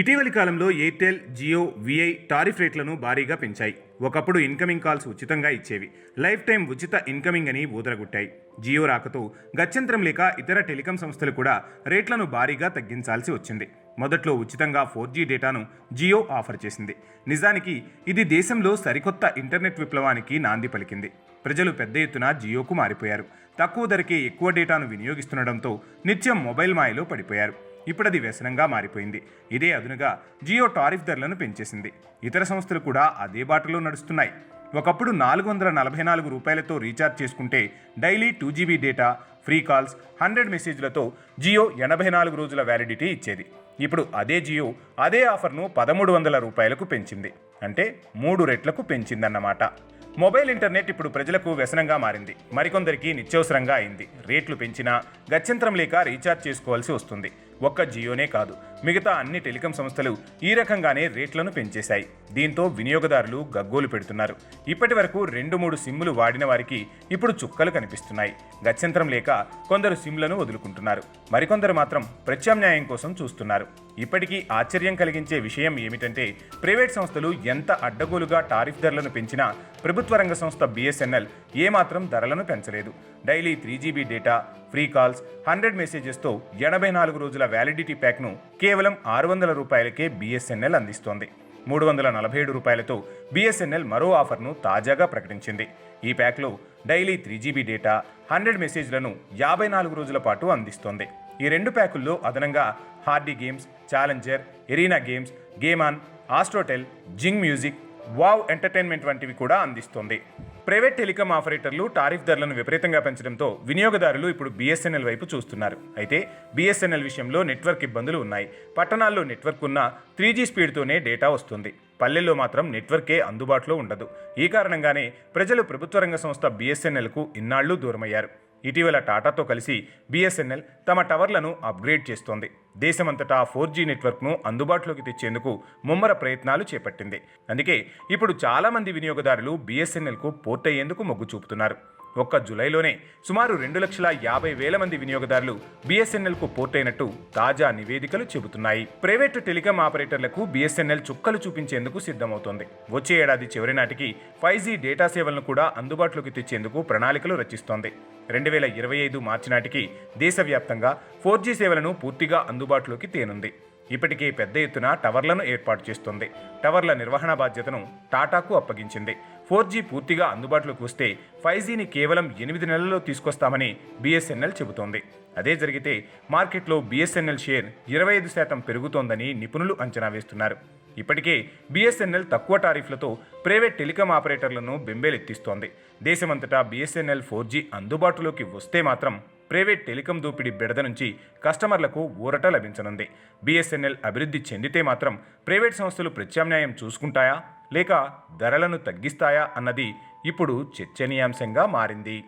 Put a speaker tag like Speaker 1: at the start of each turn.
Speaker 1: ఇటీవలి కాలంలో Airtel Jio VI tariff రేట్లను భారీగా పెంచాయి. ఒకప్పుడు ఇన్కమింగ్ కాల్స్ ఉచితంగా ఇచ్చేవి. లైఫ్ టైం ఉచిత ఇన్కమింగ్ అని ఊదరగొట్టాయి. జియో రాకతో గత్యంతరం లేక ఇతర టెలికాం సంస్థలు కూడా రేట్లను భారీగా తగ్గించాల్సి వచ్చింది. మొదట్లో ఉచితంగా ఫోర్ జీ డేటాను జియో ఆఫర్ చేసింది. నిజానికి ఇది దేశంలో సరికొత్త ఇంటర్నెట్ విప్లవానికి నాంది పలికింది. ప్రజలు పెద్ద ఎత్తున జియోకు మారిపోయారు. తక్కువ ధరకే ఎక్కువ డేటాను వినియోగిస్తుండడంతో నిత్యం మొబైల్ మాయలో పడిపోయారు. ఇప్పుడు అది వ్యసనంగా మారిపోయింది. ఇదే అదునుగా జియో టారిఫ్ ధరలను పెంచేసింది. ఇతర సంస్థలు కూడా అదే బాటలో నడుస్తున్నాయి. ఒకప్పుడు నాలుగు వందల నలభై నాలుగు రూపాయలతో రీఛార్జ్ చేసుకుంటే daily two GB data free calls hundred మెసేజ్లతో Jio ఎనభై నాలుగు రోజుల వ్యాలిడిటీ ఇచ్చేది. ఇప్పుడు అదే జియో అదే ఆఫర్ను పదమూడు వందల రూపాయలకు పెంచింది. అంటే మూడు రెట్లకు పెంచిందన్నమాట. మొబైల్ ఇంటర్నెట్ ఇప్పుడు ప్రజలకు వ్యసనంగా మారింది. మరికొందరికి నిత్యవసరంగా అయింది. రేట్లు పెంచినా గత్యంతరం లేక రీఛార్జ్ చేసుకోవాల్సి వస్తుంది. ఒక్క జియోనే కాదు మిగతా అన్ని టెలికాం సంస్థలు ఈ రకంగానే రేట్లను పెంచేశాయి. దీంతో వినియోగదారులు గగ్గోలు పెడుతున్నారు. ఇప్పటి వరకు రెండు మూడు సిమ్ములు వాడిన వారికి ఇప్పుడు చుక్కలు కనిపిస్తున్నాయి. గత్యంతరం లేక కొందరు సిమ్లను వదులుకుంటున్నారు. మరికొందరు మాత్రం ప్రత్యామ్నాయం కోసం చూస్తున్నారు. ఇప్పటికీ ఆశ్చర్యం కలిగించే విషయం ఏమిటంటే ప్రైవేట్ సంస్థలు ఎంత అడ్డగోలుగా టారిఫ్ ధరలను పెంచినా ప్రభుత్వ రంగ సంస్థ బిఎస్ఎన్ఎల్ ఏమాత్రం ధరలను పెంచలేదు. Daily three GB data free calls hundred మెసేజెస్తో ఎనభై నాలుగు రోజుల వ్యాలిడిటీ ప్యాక్ను కేవలం ఆరు వందల రూపాయలకే బీఎస్ఎన్ఎల్ అందిస్తోంది. మూడు వందల నలభై ఏడు రూపాయలతో బీఎస్ఎన్ఎల్ మరో ఆఫర్ను తాజాగా ప్రకటించింది. ఈ ప్యాక్లో daily three GB data hundred మెసేజ్లను యాభై నాలుగు రోజుల పాటు అందిస్తోంది. ఈ రెండు ప్యాకుల్లో అదనంగా Hardy games challenger arena games GameOn Astrotell Zing music Wow entertainment వంటివి కూడా అందిస్తోంది. ప్రైవేట్ టెలికాం ఆపరేటర్లు టారిఫ్ ధరలను విపరీతంగా పెంచడంతో వినియోగదారులు ఇప్పుడు బీఎస్ఎన్ఎల్ వైపు చూస్తున్నారు. అయితే బీఎస్ఎన్ఎల్ విషయంలో నెట్వర్క్ ఇబ్బందులు ఉన్నాయి. పట్టణాల్లో నెట్వర్క్ ఉన్న త్రీ జీ స్పీడ్తోనే డేటా వస్తుంది. పల్లెల్లో మాత్రం నెట్వర్కే అందుబాటులో ఉండదు. ఈ కారణంగానే ప్రజలు ప్రభుత్వ రంగ సంస్థ బీఎస్ఎన్ఎల్కు ఇన్నాళ్ళు దూరమయ్యారు. ఇటీవల టాటాతో కలిసి బీఎస్ఎన్ఎల్ తమ టవర్లను అప్గ్రేడ్ చేస్తోంది. దేశమంతటా ఫోర్ జీ నెట్వర్క్ను అందుబాటులోకి తెచ్చేందుకు ముమ్మర ప్రయత్నాలు చేపట్టింది. అందుకే ఇప్పుడు చాలామంది వినియోగదారులు బీఎస్ఎన్ఎల్కు పోర్ట్ అయ్యేందుకు మొగ్గు చూపుతున్నారు. ఒక్క జులైలోనే సుమారు రెండు లక్షల యాభై వేల మంది వినియోగదారులు బీఎస్ఎన్ఎల్కు పోర్ట్ తాజా నివేదికలు చెబుతున్నాయి. ప్రైవేటు టెలికాం ఆపరేటర్లకు బీఎస్ఎన్ఎల్ చుక్కలు చూపించేందుకు సిద్ధమవుతోంది. వచ్చే ఏడాది చివరి నాటికి ఫైవ్ జీ డేటా సేవలను కూడా అందుబాటులోకి తెచ్చేందుకు ప్రణాళికలు రచిస్తోంది. రెండు వేల ఇరవై ఐదు మార్చి నాటికి దేశవ్యాప్తంగా ఫోర్ జీ సేవలను పూర్తిగా అందుబాటులోకి తేనుంది. ఇప్పటికే పెద్ద ఎత్తున టవర్లను ఏర్పాటు చేస్తుంది. టవర్ల నిర్వహణ బాధ్యతను టాటాకు అప్పగించింది. ఫోర్ జీ పూర్తిగా అందుబాటులోకి వస్తే ఫైవ్ జీని కేవలం ఎనిమిది నెలల్లో తీసుకొస్తామని బీఎస్ఎన్ఎల్ చెబుతోంది. అదే జరిగితే మార్కెట్లో బీఎస్ఎన్ఎల్ షేర్ ఇరవై ఐదు శాతం పెరుగుతోందని నిపుణులు అంచనా వేస్తున్నారు. ఇప్పటికే బీఎస్ఎన్ఎల్ తక్కువ టారిఫ్లతో ప్రైవేట్ టెలికాం ఆపరేటర్లను బెంబేలెత్తిస్తోంది. దేశమంతటా బీఎస్ఎన్ఎల్ ఫోర్ జీ అందుబాటులోకి వస్తే మాత్రం ప్రైవేట్ టెలికాం దోపిడీ బెడద నుంచి కస్టమర్లకు ఊరట లభించనుంది. బీఎస్ఎన్ఎల్ అభివృద్ధి చెందితే మాత్రం ప్రైవేట్ సంస్థలు ప్రత్యామ్నాయం చూసుకుంటాయా? లేక ధరలను తగ్గిస్తాయా అన్నది ఇప్పుడు చర్చనీయాంశంగా మారింది.